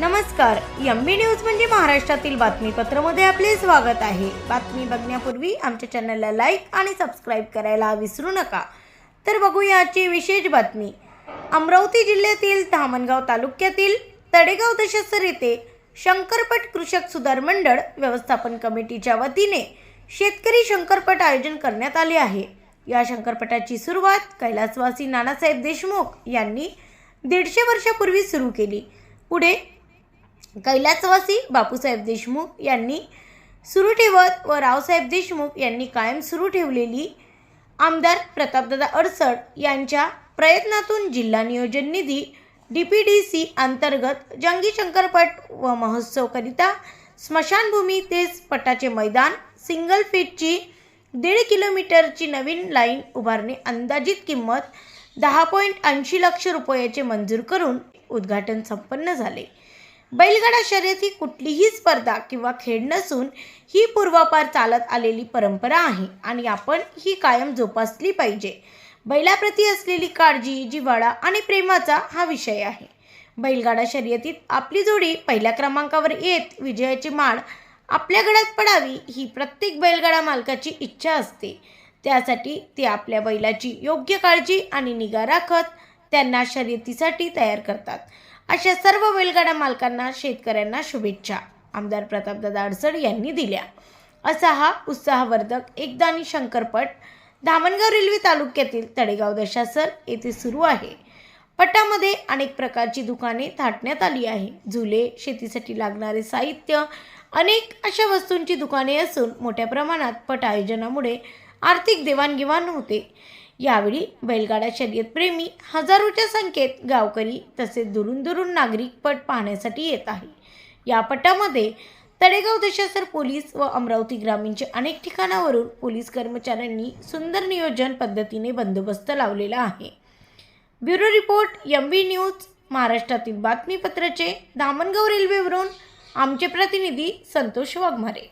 नमस्कार M B news म्हणजे महाराष्ट्रातील बातमीपत्रामध्ये आपले स्वागत आहे. बातमी बघण्यापूर्वी आमच्या चॅनलला लाईक आणि सबस्क्राईब करायला विसरू नका. तर बघूया आजची विशेष बातमी. अमरावती जिल्ह्यातील धामणगाव तालुक्यातील तडेगाव दशसर येथे शंकरपट कृषक सुधार मंडळ व्यवस्थापन कमिटीच्या वतीने शेतकरी शंकरपट आयोजन करण्यात आले आहे. या शंकरपटाची सुरुवात कैलासवासी नानासाहेब देशमुख यांनी दीडशे वर्षापूर्वी सुरू केली. पुढे कैलासवासी बापूसाहेब देशमुख यांनी सुरू ठेवत व रावसाहेब देशमुख यांनी कायम सुरू ठेवलेली आमदार प्रतापदादा अडसड यांच्या प्रयत्नातून जिल्हा नियोजन निधी डी पी डी सी अंतर्गत जंगी शंकरपट व महोत्सवकरिता स्मशानभूमी तेच पटाचे मैदान सिंगल फीटची दीड किलोमीटरची नवीन लाईन उभारणे अंदाजित किंमत दहा पॉईंट ऐंशी लक्ष रुपयाचे मंजूर करून उद्घाटन संपन्न झाले. बैलगाडा शर्यत ही कुठलीही स्पर्धा किंवा खेळ नसून ही पूर्वापार चालत आलेली परंपरा आहे आणि आपण ही कायम जोपासली पाहिजे. बैलाप्रती असलेली काळजी जिव्हाळा आणि प्रेमाचा हा विषय आहे. बैलगाडा शर्यतीत आपली जोडी पहिल्या क्रमांकावर येत विजयाची माळ आपल्या गळ्यात पडावी ही प्रत्येक बैलगाडा मालकाची इच्छा असते. त्यासाठी ते आपल्या बैलाची योग्य काळजी आणि निगा राखत त्यांना शर्यतीसाठी तयार करतात. अशा सर्व बैलगाडा मालकांना शेतकऱ्यांना शुभेच्छा. आमदार प्रतापदादा अडसड यांनी दिल्या. असा हा उत्साहवर्धक एकदानी शंकरपट धामणगाव रेल्वे तालुक्यातील तडेगाव दशासर येथे सुरू आहे. पटामध्ये अनेक प्रकारची दुकाने थाटण्यात आली आहे. झुले शेतीसाठी लागणारे साहित्य अनेक अशा वस्तूंची दुकाने असून मोठ्या प्रमाणात पट आयोजनामुळे आर्थिक देवाणघेवाण होते. यावेळी बैलगाडा शर्यतप्रेमी हजारोच्या संख्येत गावकरी तसेच दुरून दुरून नागरिक पट पाहण्यासाठी येत आहे. या पटामध्ये तडेगाव दशासर पोलीस व अमरावती ग्रामीणच्या अनेक ठिकाणावरून पोलीस कर्मचाऱ्यांनी सुंदर नियोजन पद्धतीने बंदोबस्त लावलेला आहे. Bureau report M B news महाराष्ट्रातील बातमीपत्राचे दामणगाव रेल्वेवरून आमचे प्रतिनिधी संतोष वाघमारे.